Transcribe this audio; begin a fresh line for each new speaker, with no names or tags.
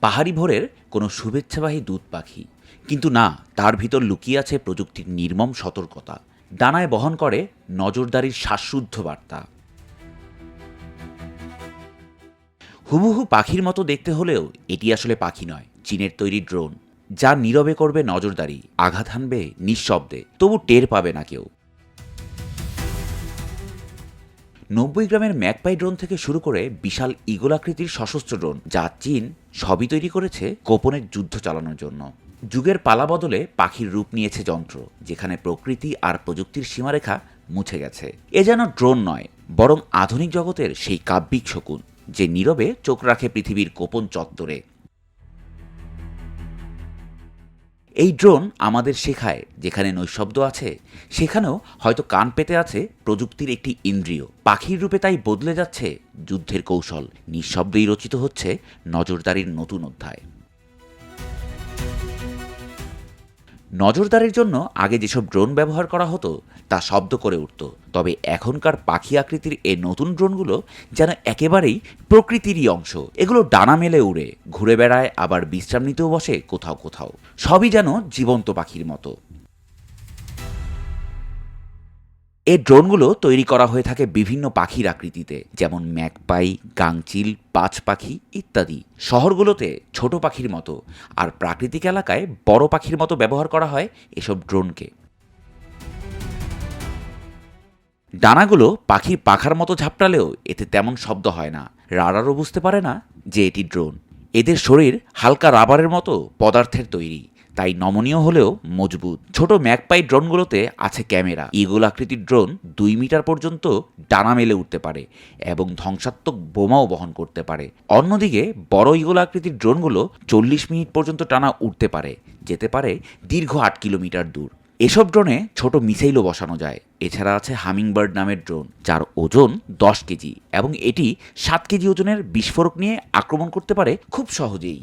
পাহাড়ি ভোরের কোনো শুভেচ্ছাবাহী দুধ পাখি। কিন্তু না, তার ভিতর লুকিয়ে আছে প্রযুক্তির নির্মম সতর্কতা। ডানায় বহন করে নজরদারির শ্বাসরুদ্ধ বার্তা। হুবহু পাখির মতো দেখতে হলেও এটি আসলে পাখি নয়, চীনের তৈরি ড্রোন। যা নীরবে করবে নজরদারি, আঘাত হানবে নিঃশব্দে, তবু টের পাবে না কেউ। নব্বই গ্রামের ম্যাকপাই ড্রোন থেকে শুরু করে বিশাল ইগোলাকৃতির সশস্ত্র ড্রোন যা চীন সবই তৈরি করেছে গোপনের যুদ্ধ চালানোর জন্য। যুগের পালা বদলে পাখির রূপ নিয়েছে যন্ত্র, যেখানে প্রকৃতি আর প্রযুক্তির সীমারেখা মুছে গেছে। এ যেন ড্রোন নয়, বরং আধুনিক জগতের সেই কাব্যিক শকুন, যে নীরবে চোখ রাখে পৃথিবীর গোপন চত্বরে। এই ড্রোন আমাদের শেখায় যেখানে নৈশব্দ আছে, সেখানেও হয়তো কান পেতে আছে প্রযুক্তির একটি ইন্দ্রিয়। পাখির রূপে তাই বদলে যাচ্ছে যুদ্ধের কৌশল। নিঃশব্দেই রচিত হচ্ছে নজরদারির নতুন অধ্যায়। নজরদারির জন্য আগে যেসব ড্রোন ব্যবহার করা হতো, তা শব্দ করে উঠত। তবে এখনকার পাখি আকৃতির এই নতুন ড্রোনগুলো যেন একেবারেই প্রকৃতিরই অংশ। এগুলো ডানা মেলে উড়ে, ঘুরে বেড়ায়, আবার বিশ্রাম নিতেও বসে কোথাও কোথাও। সবই যেন জীবন্ত পাখির মতো। এই ড্রোনগুলো তৈরি করা হয়ে থাকে বিভিন্ন পাখির আকৃতিতে, যেমন ম্যাকপাই গাংচিল, পাঁচ পাখি ইত্যাদি। শহরগুলোতে ছোট পাখির মতো আর প্রাকৃতিক এলাকায় বড় পাখির মতো ব্যবহার করা হয় এসব ড্রোনকে। ডানাগুলো পাখির পাখার মতো ঝাপটালেও এতে তেমন শব্দ হয় না। রাডারও বুঝতে পারে না যে এটি ড্রোন। এদের শরীর হালকা রাবারের মতো পদার্থের তৈরি। তাই নমনীয় হলেও মজবুত। ছোট ম্যাকপাই ড্রোনগুলোতে আছে ক্যামেরা। ইগল আকৃতির ড্রোন দুই মিটার পর্যন্ত ডানা মেলে উঠতে পারে এবং ধ্বংসাত্মক বোমাও বহন করতে পারে। অন্যদিকে বড় ইগল আকৃতির ড্রোনগুলো চল্লিশ মিনিট পর্যন্ত টানা উঠতে পারে, যেতে পারে দীর্ঘ আট কিলোমিটার দূর। এসব ড্রোনে ছোট মিসাইলও বসানো যায়। এছাড়া আছে হামিংবার্ড নামের ড্রোন, যার ওজন দশ কেজি এবং এটি সাত কেজি ওজনের বিস্ফোরক নিয়ে আক্রমণ করতে পারে খুব সহজেই।